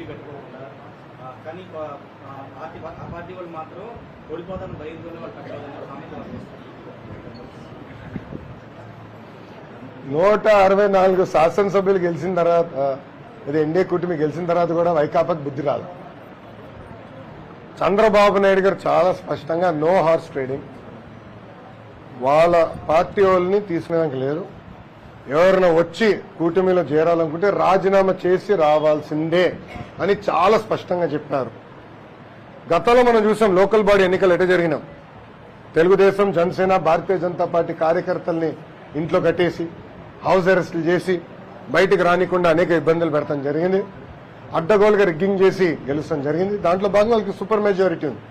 పోటీ పెట్టుకోకుండా కానీ పార్టీ ఆ పార్టీ వాళ్ళు మాత్రం ఓడిపోతాను భయంతో వాళ్ళు కట్టాలని సామెత నూట అరవై నాలుగు శాసనసభ్యులు గెలిచిన తర్వాత ఇది ఎన్డీఏ కూటమి గెలిచిన తర్వాత కూడా వైకాపాకి బుద్ధి రాదు చంద్రబాబు నాయుడు గారు చాలా స్పష్టంగా నో హార్స్ ట్రేడింగ్. వాళ్ళ పార్టీ వాళ్ళని తీసుకునేదానికి లేరు. ఎవరైనా వచ్చి కూటమిలో చేరాలనుకుంటే రాజీనామా చేసి రావాల్సిందే అని చాలా స్పష్టంగా చెప్పినారు గతంలో మనం చూసాం లోకల్ బాడీ ఎన్నికలు ఎట జరిగినాం? తెలుగుదేశం జనసేన భారతీయ జనతా పార్టీ కార్యకర్తల్ని ఇంట్లో కట్టేసి హౌస్ అరెస్టులు చేసి బయటికి రానికుండా అనేక ఇబ్బందులు పెడతాం జరిగింది. అడ్డగోలుగా రిగ్గింగ్ చేసి గెలుస్తాం జరిగింది. దాంట్లో భాగంగా వాళ్ళకి సూపర్ మెజారిటీ ఉంది.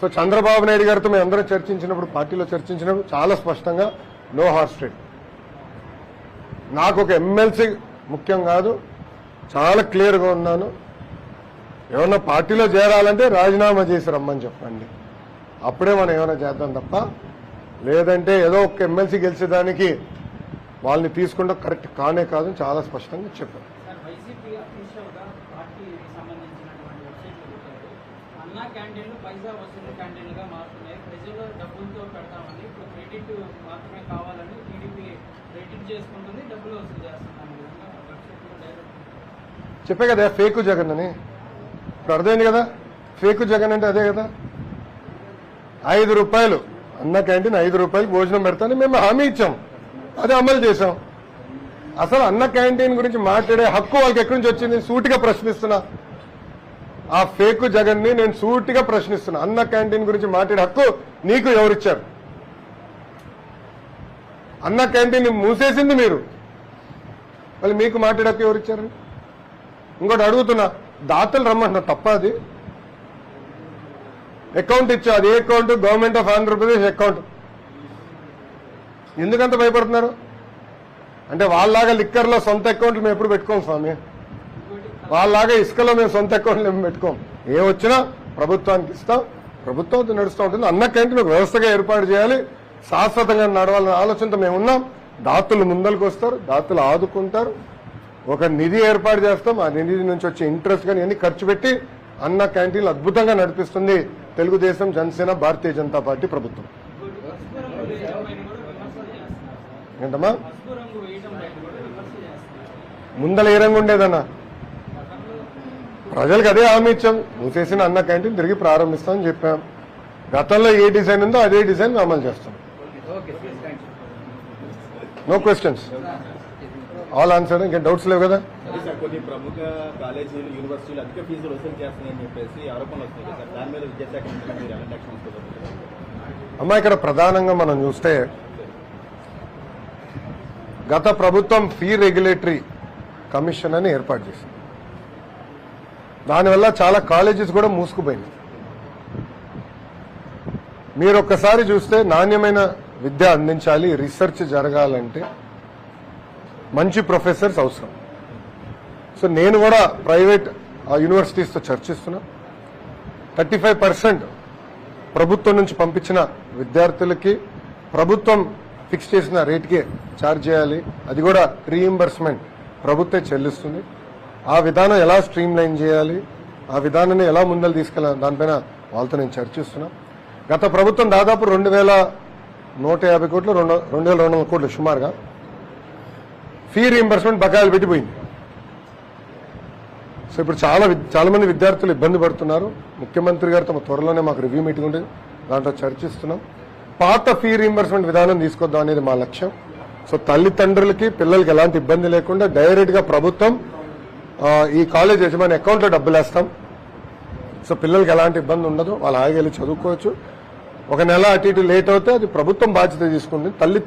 సో చంద్రబాబు నాయుడు గారితో మేము అందరం చర్చించినప్పుడు పార్టీలో చర్చించినప్పుడు చాలా స్పష్టంగా నో హార్స్ ట్రేడ్ నాకు ఒక ఎమ్మెల్సీ ముఖ్యం కాదు. చాలా క్లియర్గా ఉన్నాను. ఏమన్నా పార్టీలో చేరాలంటే రాజీనామా చేసి రమ్మని చెప్పండి. అప్పుడే మనం ఏమైనా చేద్దాం తప్ప లేదంటే ఏదో ఒక ఎమ్మెల్సీ గెలిచేదానికి వాళ్ళని తీసుకుంటే కరెక్ట్ కానే కాదు చాలా స్పష్టంగా చెప్పారు. సార్ పైసా వసూలు క్యాంటీన్లుగా మారుతున్నాయి. ప్రజలు డబ్బులతో పెడతామని ఇప్పుడు క్రెడిట్ మాత్రమే కావాలని టీడీపీ క్రెడిట్ చేసుకుంటుంది డబ్బులు వసూలు చెప్పే కదా ఫేకు జగన్ అని. ఇప్పుడు అర్థమైంది కదా? ఫేకు జగన్ అంటే అదే కదా? ఐదు రూపాయలు అన్న క్యాంటీన్ ఐదు రూపాయలు భోజనం పెడతాను మేము హామీ ఇచ్చాం. అది అమలు చేశాం. అసలు అన్న క్యాంటీన్ గురించి మాట్లాడే హక్కు వాళ్ళకి ఎక్కడి నుంచి వచ్చింది? సూటిగా ప్రశ్నిస్తున్నా. ఆ ఫేకు జగన్ని నేను సూటిగా ప్రశ్నిస్తున్నా. అన్న క్యాంటీన్ గురించి మాట్లాడే హక్కు నీకు ఎవరిచ్చారు? అన్న క్యాంటీన్ మూసేసింది మీరు. మళ్ళీ మీకు మాట్లాడక ఎవరు ఎవరిచ్చారు ఇంకోటి అడుగుతున్నా దాతలు రమ్మంటున్నా తప్ప అది? అకౌంట్ ఇచ్చా అది ఏ account? Government of Andhra Pradesh account. ఎందుకంత భయపడుతున్నారు? అంటే వాళ్ళలాగా లిక్కర్లో సొంత అకౌంట్లు మేము ఎప్పుడు పెట్టుకోం స్వామి. వాళ్ళలాగా ఇసుకలో మేము సొంత అకౌంట్లు మేము పెట్టుకోం ఏ వచ్చినా ప్రభుత్వానికి ఇస్తాం ప్రభుత్వం నడుస్తూ ఉంటుంది. అన్న క్యాంటీన్ ఒక వ్యవస్థగా ఏర్పాటు చేయాలి. శాశ్వతంగా నడవాలనే ఆలోచనతో మేము ఉన్నాం. దాతలు ముందలకు వస్తారు దాతలు ఆదుకుంటారు. ఒక నిధి ఏర్పాటు చేస్తాం. ఆ నిధి నుంచి వచ్చే ఇంట్రెస్ట్ కానీ అన్ని ఖర్చు పెట్టి అన్న క్యాంటీన్లు అద్భుతంగా నడిపిస్తుంది తెలుగుదేశం జనసేన భారతీయ జనతా పార్టీ ప్రభుత్వం. ఏంటమ్మా? ముందల ఏ రంగు ఉండేదన్నా? ప్రజలకు అదే హామీ ఇచ్చాం. మూసేసిన అన్న క్యాంటీన్ తిరిగి ప్రారంభిస్తామని చెప్పాం. గతంలో ఏ డిజైన్ ఉందో అదే డిజైన్ అమలు చేస్తాం. నో క్వశ్చన్స్ ఆల్ ఆన్సర్ ఇంకా డౌట్స్ లేవు కదా? కొన్ని ప్రముఖ కాలేజీలు యూనివర్సిటీలు అధిక ఫీజులు వసూలు చేస్తున్నాయని చెప్పేసి ఆరోపణలు వస్తున్నాయి సార్. దాని మీద విద్యాశాఖ అమ్మా ఇక్కడ ప్రధానంగా మనం చూస్తే గత ప్రభుత్వం ఫీ రెగ్యులేటరీ కమిషన్ అని ఏర్పాటు చేసింది. దానివల్ల చాలా కాలేజెస్ కూడా మూసుకుపోయినాయి. మీరు ఒక్కసారి చూస్తే నాణ్యమైన విద్య అందించాలి రీసెర్చ్ జరగాలంటే మంచి ప్రొఫెసర్స్ అవసరం. సో నేను కూడా ప్రైవేట్ యూనివర్సిటీస్తో చర్చిస్తున్నా. థర్టీ ఫైవ్ పర్సెంట్ ప్రభుత్వం నుంచి పంపించిన విద్యార్థులకి ప్రభుత్వం ఫిక్స్ చేసిన రేట్కే ఛార్జ్ చేయాలి. అది కూడా రీఇంబర్స్మెంట్ ప్రభుత్వం చెల్లిస్తుంది. ఆ విధానం ఎలా స్ట్రీమ్ లైన్ చేయాలి ఆ విధానాన్ని ఎలా ముందలు తీసుకెళ్ళాలి దానిపైన వాళ్ళతో నేను చర్చిస్తున్నా. గత ప్రభుత్వం దాదాపు రెండు వేల నూట యాభై కోట్లు రెండు రెండు వేల రెండు వందల కోట్లు సుమారుగా. ఫీ రీయింబర్స్మెంట్ బకాయిలు పెట్టిపోయింది. సో ఇప్పుడు చాలా చాలామంది విద్యార్థులు ఇబ్బంది పడుతున్నారు. ముఖ్యమంత్రి గారు తమ త్వరలోనే మాకు రివ్యూ మీటింగ్ ఉంటుంది దాంట్లో చర్చిస్తున్నాం. పాత ఫీ రీయింబర్స్మెంట్ విధానం తీసుకొద్దాం అనేది మా లక్ష్యం. సో తల్లిదండ్రులకి పిల్లలకి ఎలాంటి ఇబ్బంది లేకుండా డైరెక్ట్గా ప్రభుత్వం ఈ కాలేజ్ యజమాని అకౌంట్లో డబ్బులు వేస్తాం సో పిల్లలకి ఎలాంటి ఇబ్బంది ఉండదు. వాళ్ళు ఆగి వెళ్ళి చదువుకోవచ్చు. ఒక నెల అటు ఇటు లేట్ అవుతే అది ప్రభుత్వం బాధ్యత తీసుకుంటుంది తల్లిదండ్రులు